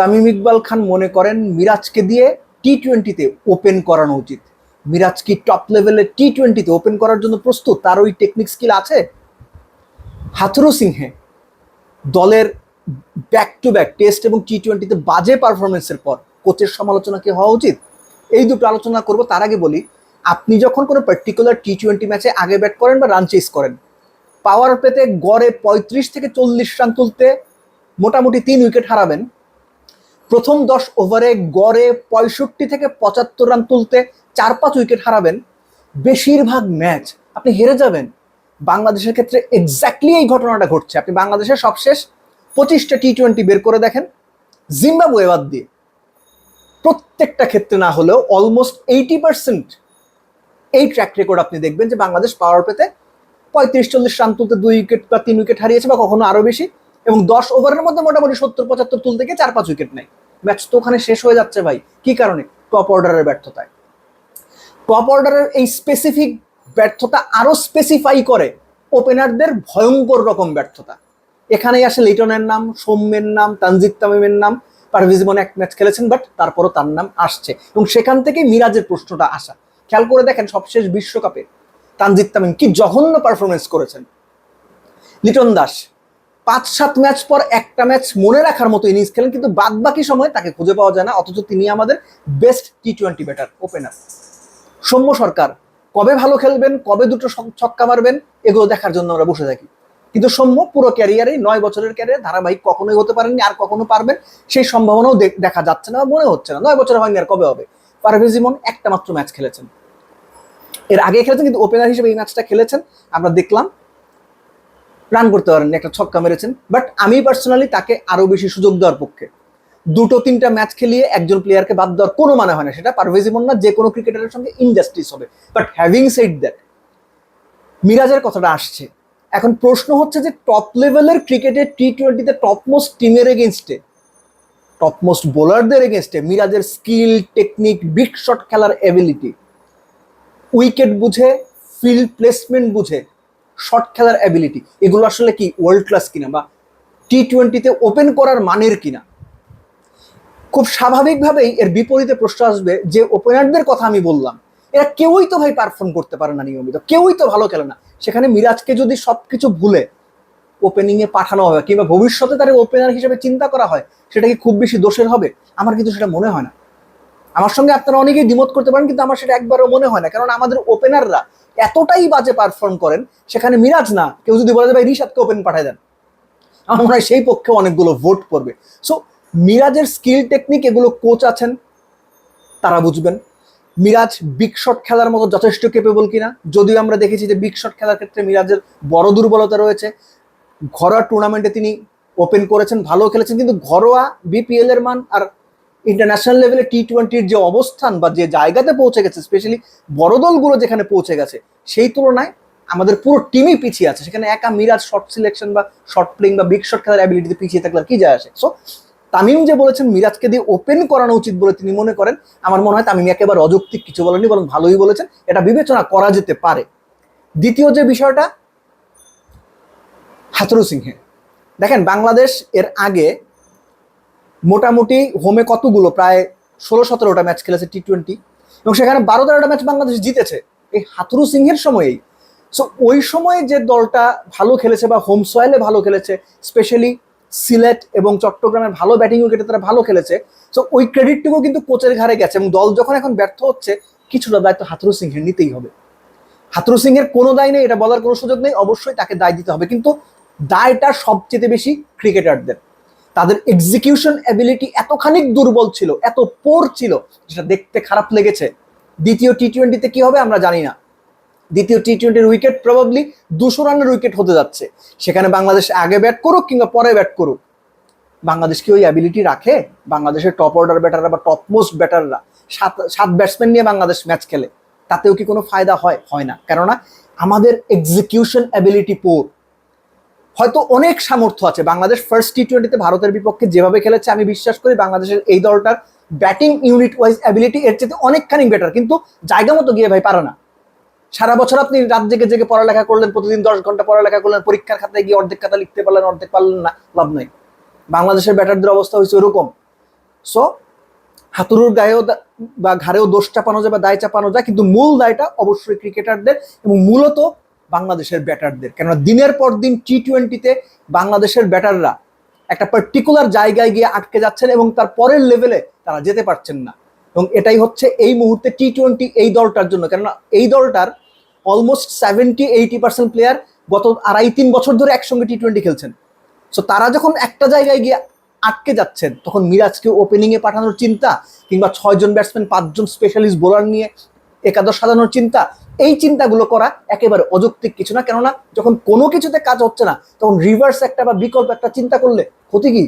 তামিম ইকবাল খান মনে করেন মিরাজকে দিয়ে টি টোয়েন্টিতে ওপেন করানো উচিত। মিরাজ কি টপ লেভেলে টি টোয়েন্টিতে ওপেন করার জন্য প্রস্তুত? তার ওই টেকনিক স্কিল আছে? হাথুরু সিংহে দলের ব্যাক টু ব্যাক টেস্ট এবং টি টোয়েন্টিতে বাজে পারফরমেন্সের পর কোচের সমালোচনা কি হওয়া উচিত? এই দুটো আলোচনা করব, তার আগে বলি, আপনি যখন কোনো পার্টিকুলার টি টোয়েন্টি ম্যাচে আগে ব্যাট করেন বা রান চেস করেন পাওয়ার পেতে গড়ে পঁয়ত্রিশ থেকে চল্লিশ রান তুলতে মোটামুটি তিন উইকেট হারাবেন। প্রথম দশ ওভারে গড়ে পঁয়ষট্টি থেকে পঁচাত্তর রান তুলতে চার পাঁচ উইকেট হারাবেন। বেশিরভাগ ম্যাচ আপনি হেরে যাবেন। বাংলাদেশের ক্ষেত্রে এক্স্যাক্টলি এই ঘটনাটা ঘটছে। আপনি বাংলাদেশের সবশেষ পঁচিশটা টি টোয়েন্টি বের করে দেখেন। জিম্বাবুয়ে বাদ দিয়ে প্রত্যেকটা ক্ষেত্রে না হলেও অলমোস্ট এইটি পার্সেন্ট এই ট্র্যাক রেকর্ড আপনি দেখবেন যে বাংলাদেশ পাওয়ার পেতে পঁয়ত্রিশ চল্লিশ রান তুলতে দুই উইকেট বা তিন উইকেট হারিয়েছে বা কখনো আরও বেশি এবং দশ ওভারের মধ্যে মোটামুটি সত্তর পঁচাত্তর তুলতে গিয়ে চার পাঁচ উইকেট নেয়। ম্যাচ তো ওখানে শেষ হয়ে যাচ্ছে ভাই। কি কারণে? টপ অর্ডারের ব্যর্থতায়। টপ অর্ডারের এই স্পেসিফিক ব্যর্থতা আরও স্পেসিফাই করে ওপেনারদের ভয়ঙ্কর রকম ব্যর্থতা। এখানেই আসে লিটনের নাম সৌম্যের নাম তানজিদ তামিমের নাম পারভেজ ইমন এক ম্যাচ খেলেছেন বাট তারপরও তার নাম আসছে। এবং সেখান থেকেই মিরাজের প্রশ্নটা আসা। খেয়াল করে দেখেন সবশেষ বিশ্বকাপে তানজিদ তামিম কি জঘন্য পারফরমেন্স করেছেন। লিটন দাস পাঁচ সাত ম্যাচ পর একটা ম্যাচ মনে রাখার মতো ইনিংস খেলেন, কিন্তু বাদ বাকি সময় তাকে খুঁজে পাওয়া যায় না, অথচ তিনি আমাদের best T twenty batter opener Soumya Sarkar, কবে ভালো খেলবেন, কবে দুটো ছক্কা মারবেন, এগুলো দেখার জন্য আমরা বসে থাকি। কিন্তু সৌম্য পুরো ক্যারিয়ারে নয় বছরের ক্যারিয়ার, ধারাবাহিক কখনোই হতে পারেননি, আর কখনো পারবেন, সেই সম্ভাবনাও দেখা যাচ্ছে না মনে হচ্ছে না। নয় বছর হয়নি আর কবে হবে? পারভেজ ইমন একটা মাত্র ম্যাচ খেলেছেন। এর আগে খেলেছেন, কিন্তু ওপেনার হিসেবে এই ম্যাচটা খেলেছেন। আমরা দেখলাম রান করতে পারেননি একটা ছক্কা মেরেছেন। বাট আমি পার্সোনালি তাকে আরও বেশি সুযোগ দেওয়ার পক্ষে। দুটো তিনটা ম্যাচ খেলিয়ে একজন প্লেয়ারকে বাদ দেওয়ার কোনো মানে হয় না, সেটা পারভেজ না যে কোনো ক্রিকেটারের সঙ্গে ইনজাস্টিস হবে। বাট হ্যাভিং সেড দ্যাট মিরাজের কথাটা আসছে। এখন প্রশ্ন হচ্ছে যে টপ লেভেলের ক্রিকেটে টি টোয়েন্টিতে টপমোস্ট টিমের এগেনস্টে টপমোস্ট বোলারদের এগেনস্টে মিরাজের স্কিল টেকনিক বিগ শট খেলার এবিলিটি উইকেট বুঝে ফিল্ড প্লেসমেন্ট বুঝে শট খেলার অ্যাবিলিটি এগুলো আসলে কি? ওয়ার্ল্ড ক্লাস কিনা বা টি টোয়েন্টিতে ওপেন করার মানের কিনা? খুব স্বাভাবিকভাবেই এর বিপরীতে প্রশ্ন আসবে যে ওপেনারদের কথা আমি বললাম, এরা কেউই তো ভাই পারফর্ম করতে পারে না নিয়মিত, কেউই তো ভালো খেলে না। সেখানে মিরাজকে যদি সবকিছু ভুলে ওপেনিং এ পাঠানো হবে কিংবা ভবিষ্যতে তার ওপেনার হিসেবে চিন্তা করা হয়, সেটা কি খুব বেশি দোষের হবে? আমার কিন্তু সেটা মনে হয় না। আমার সঙ্গে আপনারা অনেকেই দ্বিমত করতে পারেন, কিন্তু আমার সেটা একবারও মনে হয় না। কারণ আমাদের ওপেনাররা এতটাই বাজে পারফর্ম করেন, সেখানে মিরাজ না, কেউ যদি বলে যে, ভাই, রিশাদকে ওপেন পাঠায় দেন। আমার মনে হয় সেই পক্ষে অনেকগুলো ভোট পড়বে। সো মিরাজের স্কিল টেকনিক এগুলো কোচ আছেন, তারা বুঝবেন। মিরাজ বিগ শট খেলার মতো যথেষ্ট কেপেবল কিনা, যদিও আমরা দেখেছি যে বিগ শট খেলার ক্ষেত্রে মিরাজের বড় দুর্বলতা রয়েছে। ঘরোয়া টুর্নামেন্টে তিনি ওপেন করেছেন ভালো খেলেছেন, কিন্তু ঘরোয়া বিপিএল এর মান আর ইন্টারন্যাশনাল লেভেলে টি টোয়েন্টির যে অবস্থান বা যে জায়গাতে পৌঁছে গেছে স্পেশালি বড় দলগুলো যেখানে পৌঁছে গেছে, সেই তুলনায় আমাদের পুরো টিমই পিছিয়ে আছে। সেখানে একা মিরাজ শর্ট সিলেকশন বা শর্ট প্লেইং বা বিগ শট খেলার অ্যাবিলিটিতে পিছিয়ে থাকলে কি যায় আসে। সো তামিম যে বলেছেন, মিরাজকে দিয়ে ওপেন করানো উচিত বলে তিনি মনে করেন, আমার মনে হয় তামিম একেবারে অযৌক্তিক কিছু বলেনি বরং ভালোই বলেছেন। এটা বিবেচনা করা যেতে পারে। দ্বিতীয় যে বিষয়টা হাথরু সিংহে দেখেন, বাংলাদেশ এর আগে মোটামুটি হোমে কতগুলো? প্রায় ষোলো, সতেরোটা ম্যাচ খেলেছে টি টোয়েন্টি এবং সেখানে বারো তেরোটা ম্যাচ বাংলাদেশ জিতেছে। এই হাথরু সিংহের সময়েই। সো ওই সময়ে যে দলটা ভালো খেলেছে বা হোম সয়েলে ভালো খেলেছে স্পেশালি সিলেট এবং চট্টগ্রামের ভালো ব্যাটিং উইকেটে তারা ভালো খেলেছে সো ওই ক্রেডিটটুকু কিন্তু কোচের ঘাড়ে গেছে এবং দল যখন এখন ব্যর্থ হচ্ছে, কিছুটা দায়িত্ব হাথরু সিংহের নিতেই হবে। হাথরু সিংহের কোনো দায় নেই, এটা বলার কোনো সুযোগ নেই, অবশ্যই তাকে দায় দিতে হবে। কিন্তু দায়টা সবচেয়ে বেশি ক্রিকেটারদের তাদের এক্সিকিউশন অ্যাবিলিটি এতখানিক দুর্বল ছিল, এত পোর ছিল, যেটা দেখতে খারাপ লেগেছে। দ্বিতীয় টি টোয়েন্টিতে কি হবে আমরা জানি না। দ্বিতীয় টি টোয়েন্টির উইকেট প্রবাবলি দুশো রানের উইকেট হতে যাচ্ছে। সেখানে বাংলাদেশ আগে ব্যাট করুক কিংবা পরে ব্যাট করুক। বাংলাদেশ কি ওই অ্যাবিলিটি রাখে? বাংলাদেশের টপ অর্ডার ব্যাটাররা বা টপ মোস্ট ব্যাটাররা সাত সাত ব্যাটসম্যান নিয়ে বাংলাদেশ ম্যাচ খেলে। তাতেও কি কোনো ফায়দা হয়? হয় না। কেননা, আমাদের এক্সিকিউশন অ্যাবিলিটি পোর হয়তো অনেক সামর্থ্য আছে। বাংলাদেশ ফার্স্ট টি টোয়েন্টিতে ভারতের বিপক্ষে যেভাবে খেলেছে, আমি বিশ্বাস করি বাংলাদেশের এই দলটার ব্যাটিং ইউনিট ওয়াইজ অ্যাবিলিটি এর চেয়ে অনেকখানি বেটার কিন্তু জায়গা মতো গিয়ে ভাই পারে না। সারা বছর আপনি রাত জেগে জেগে পড়ালেখা করলেন, প্রতিদিন দশ ঘণ্টা পড়ালেখা করলেন, পরীক্ষার খাতায় গিয়ে অর্ধেক খাতা লিখতে পারলেন, অর্ধেক পারলেন না, লাভ নাই। বাংলাদেশের ব্যাটারদের অবস্থা হয়েছে ওরকম। সো হাতুরুর গায়েও বা ঘাড়েও দোষ চাপানো যায় বা দায় চাপানো যায়, কিন্তু মূল দায়টা অবশ্যই ক্রিকেটারদের এবং মূলত বাংলাদেশের ব্যাটারদের। কেননা দিনের পর দিন টি টোয়েন্টিতে বাংলাদেশের ব্যাটাররা একটা পার্টিকুলার জায়গায় গিয়ে আটকে যাচ্ছেন এবং তার পরের লেভেলে তারা যেতে পারছেন না। এবং এটাই হচ্ছে এই মুহূর্তে টি টোয়েন্টি এই দলটার জন্য। কেননা এই দলটার almost seventy eighty percent player গত আড়াই তিন বছর ধরে একসঙ্গে টি টোয়েন্টি খেলছেন। সো তারা যখন একটা জায়গায় গিয়ে আটকে যাচ্ছেন, তখন মিরাজকে ওপেনিংয়ে পাঠানোর চিন্তা কিংবা ছয়জন ব্যাটসম্যান পাঁচজন স্পেশালিস্ট বোলার নিয়ে একাদশ সাজানোর চিন্তা, এই চিন্তাগুলো করা একেবারে অযৌক্তিক কিছু না। কেননা যখন কোনো কিছুতে কাজ হচ্ছে না, তখন রিভার্স একটা বা বিকল্প একটা চিন্তা করলে ক্ষতি কি?